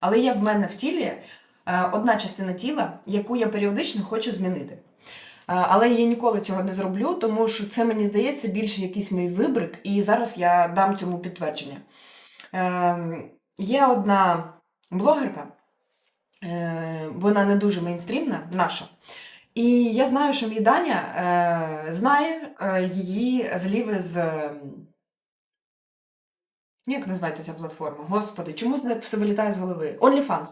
Але є в мене в тілі е, одна частина тіла, яку я періодично хочу змінити. Е, Але я ніколи цього не зроблю, тому що це мені здається більше якийсь мій вибрик, і зараз я дам цьому підтвердження. Е, Є одна блогерка, вона не дуже мейнстрімна, наша. І я знаю, що мій Даня знає її зліви з. Ем, Як називається ця платформа? Господи, чому це все вилітає з голови? OnlyFans.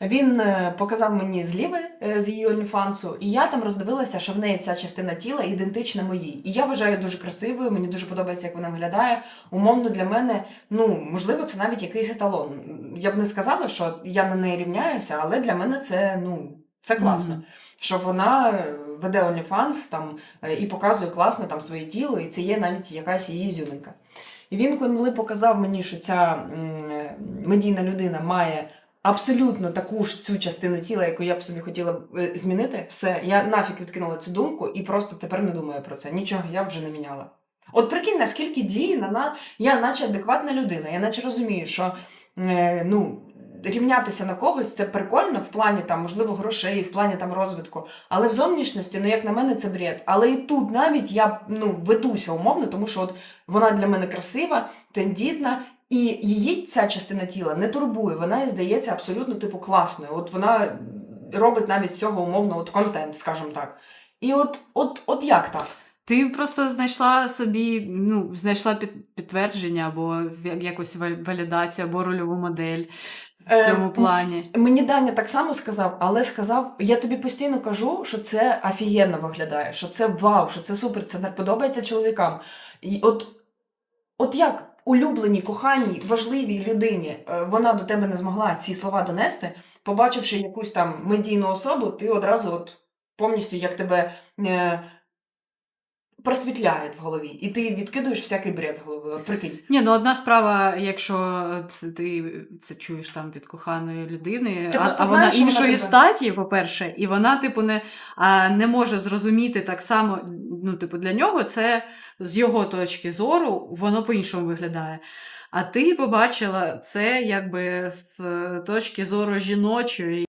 Він е, показав мені зліви е, з її OnlyFans, і я там роздивилася, що в неї ця частина тіла ідентична моїй. І я вважаю дуже красивою, мені дуже подобається, як вона виглядає. Умовно для мене, ну можливо, це навіть якийсь еталон. Я б не сказала, що я на неї рівняюся, але для мене це ну це класно. Мгм. Що вона е, веде OnlyFans там і показує класно там своє тіло, і це є навіть якась її ізюминка. І він, коли показав мені, що ця медійна людина має абсолютно таку ж цю частину тіла, яку я б собі хотіла б, е, змінити, все, я нафіг відкинула цю думку і просто тепер не думаю про це. Нічого я вже не міняла. От прикинь, наскільки дії на я, наче адекватна людина, я наче розумію, що е, ну. Рівнятися на когось це прикольно в плані там, можливо, грошей, в плані там розвитку. Але в зовнішності, ну як на мене, це бред. Але і тут навіть я ну, ведуся умовно, тому що от вона для мене красива, тендітна, і її ця частина тіла не турбує. Вона здається абсолютно типу класною. От вона робить навіть з цього умовно от контент, скажімо так. І от, от, от як так? Ти просто знайшла собі, ну, знайшла під, підтвердження або якусь вал- валідацію, або рольову модель в Е, цьому м, плані. Мені Даня так само сказав, але сказав: я тобі постійно кажу, що це офігенно виглядає, що це вау, що це супер, це подобається чоловікам. І от, от як улюбленій, коханій, важливій людині е, вона до тебе не змогла ці слова донести, побачивши якусь там медійну особу, ти одразу от повністю як тебе. Е, Просвітляє в голові, і ти відкидуєш всякий бред з голови. От прикинь. Ні, ну одна справа, якщо це ти це чуєш там від коханої людини, Ти а, а вона знаєш, що вона іншої статі, по-перше, і вона, типу, не, а, не може зрозуміти так само. Ну, типу, для нього це з його точки зору, воно по-іншому виглядає. А ти побачила це якби з точки зору жіночої.